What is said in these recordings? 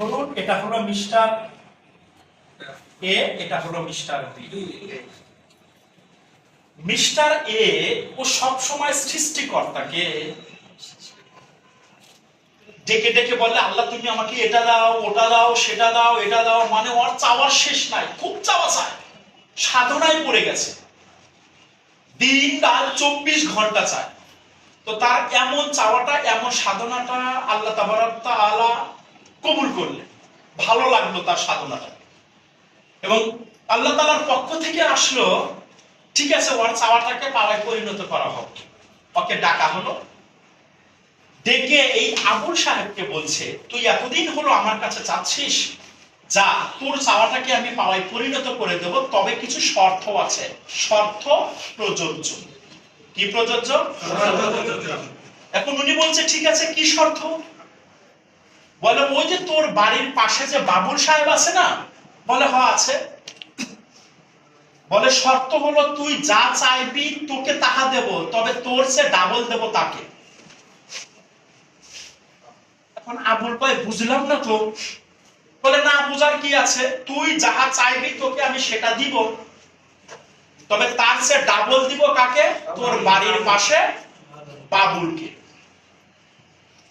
ধরুন এটা হলো মিস্টার এ, এটা হলো মিস্টার বি। মিস্টার এ, ও সব সময় সৃষ্টিকর্তাকে ডেকে ডেকে বলে, আল্লাহ, তুমি আমাকে এটা দাও, ওটা দাও, সেটা দাও, এটা দাও। মানে ওর চাওয়ার শেষ নাই, খুব চাওয়া চায়। সাধনায় পড়ে গেছে। দিন রাত চব্বিশ ঘণ্টা চায়। তো তার এমন চাওয়াটা, এমন সাধনাটা আল্লাহ তালা কবুল করলেন। ভালো লাগল তার সাধনাটা। এবং আল্লাহ তালার পক্ষ থেকে আসলো ঠিক আছে ওর চাওয়াটাকে পাওয়ায় পরিণত করা হোক। ওকে ডাকা হলো। ডেকে এই আবুল সাহেবকে বলছে তুই এতদিন হলো আমার কাছে চাচ্ছিস? যা তোর চাওয়াটাকে আমি পাওয়ায় পরিণত করে দেব তবে কিছু শর্ত আছে। শর্ত প্রযোজ্য। কি প্রযোজ্য। এখন উনি বলছে ঠিক আছে কি শর্ত? বলে, ওই যে তোর বাড়ির পাশে যে বাবুল সাহেব আছে না? বলে হ আছে। বলে, শর্ত হলো তুই যা চাইবি তোকে তাহা দেব, তবে তোর সে ডাবল দেব তাকে। এখন আবুল কয়, বুঝলাম না তো। বলে, না, বুঝার কি আছে? তুই যাহা চাইবি তোকে আমি সেটা দিব। তবে তার সে ডাবল দিব কাকে? তোর বাড়ির পাশে বাবুলকে।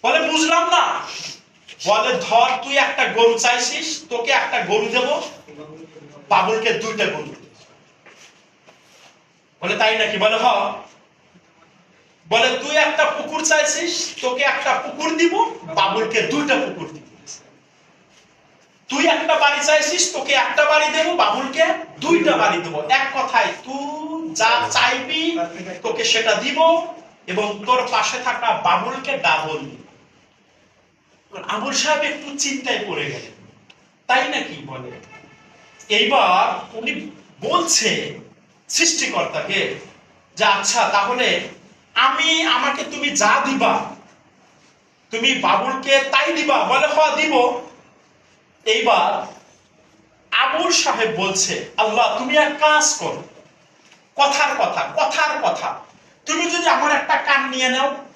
বলে, বুঝলাম না। বলে, ধর, তুই একটা গরু চাইছিস, তোকে একটা গরু দেব বাবুলকে দুইটা গরু বলে, তাই নাকি? বলে, হ। বলে, তুই একটা পুকুর চাইছিস, তোকে একটা পুকুর দিব বাবুলকে দুইটা পুকুর দিব। তুই একটা বাড়ি চাইছিস, তোকে একটা বাড়ি দেব বাবুলকে দুইটা বাড়ি দেব। এক কথায়, তুই যা চাইবি, তোকে সেটা দিব এবং তোর পাশে থাকা বাবুলকে ডাবল দিব। আবুল সাহেব একটু চিন্তায় পড়ে গেলেন। তাই নাকি বলে? এইবার উনি বলছে সৃষ্টিকর্তাকে যে আচ্ছা তাহলে আমি, আমাকে তুমি যা দিবা, তুমি বাবুলকে তাই দিবা, বলে হ দিব। এইবার আবুল সাহেব বলছে, আল্লাহ, তুমি এক কাজ করো। কথার কথা কথার কথা। তুমি যদি আমার একটা কান নিয়ে নাও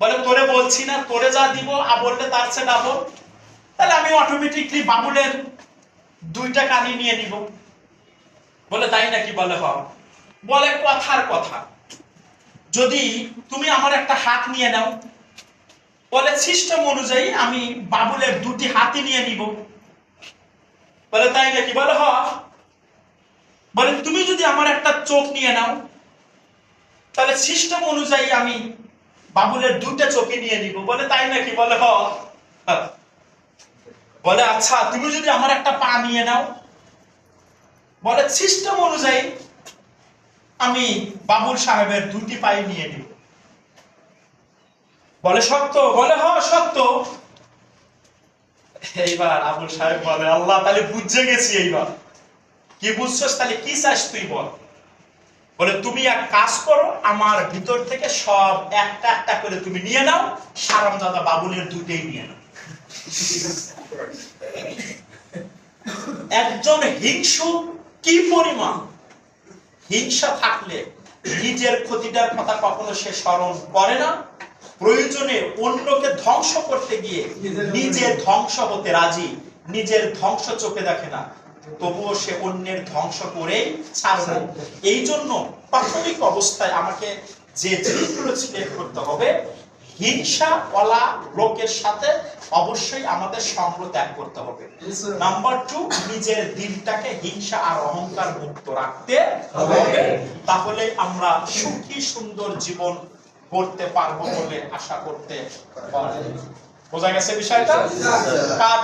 বলে, তোরে বলছি না, তোরে যা দিব আ বললে তার চেয়ে ডাবল। তাহলে আমি অটোমেটিকলি বাবুলের দুইটা কানি নিয়ে নিব। বলে, তাই নাকি? বলে হ বলে, কথার কথা। যদি তুমি আমার একটা হাত নিয়ে নাও, বলে, সিস্টেম অনুযায়ী আমি বাবুলের দুটি হাতি নিয়ে নিব। বলে, তাই নাকি? বলে হ বলে, তুমি যদি আমার একটা চোখ নিয়ে নাও, তাহলে সিস্টেম অনুযায়ী আমি বাবুলের দুটা চোখে নিয়ে নিব। বলে, তাই নাকি? বলে, হ। বলে আচ্ছা তুমি যদি আমার একটা পা নিয়ে নাও। বলে, সিস্টেম অনুযায়ী আমি বাবুল সাহেবের দুটি পাই নিয়ে নিব। বলে, সত্য? বলে, হ, সত্য। এইবার আবুল সাহেব বলে, আল্লাহ, তাহলে বুঝে গেছি এইবার। কি বুঝছস, তাহলে কি চাস তুই বল? বলে, তুমি এক কাজ করো, আমার ভিতর থেকে সব একটা একটা করে তুমি নিয়ে নাও সারাম দাদা বাবুলের দুটেই নিয়ে নাও। একজন হিংসু কি পরিমাণ? হিংসা থাকলে নিজের ক্ষতিটার কথা কখনো সে স্মরণ করে না। প্রয়োজনে অন্যকে ধ্বংস করতে গিয়ে নিজে ধ্বংস হতে রাজি, নিজের ধ্বংস চোখে দেখে না। তবুও সে অন্যের ধ্বংস করেই ছাড়বে। এই জন্য প্রাথমিক অবস্থায় আমাকে যে জিনিসগুলো সিলেক্ট করতে হবে হিংসা ওলা লোকের সাথে অবশ্যই আমাদের সঙ্গ ত্যাগ করতে হবে। নাম্বার টু নিজের দিনটাকে হিংসা আর অহংকার মুক্ত রাখতে হবে। তাহলে আমরা সুখী সুন্দর জীবন করতে পারব বলে আশা করতে পারি। বোঝা গেছে বিষয়টা? কার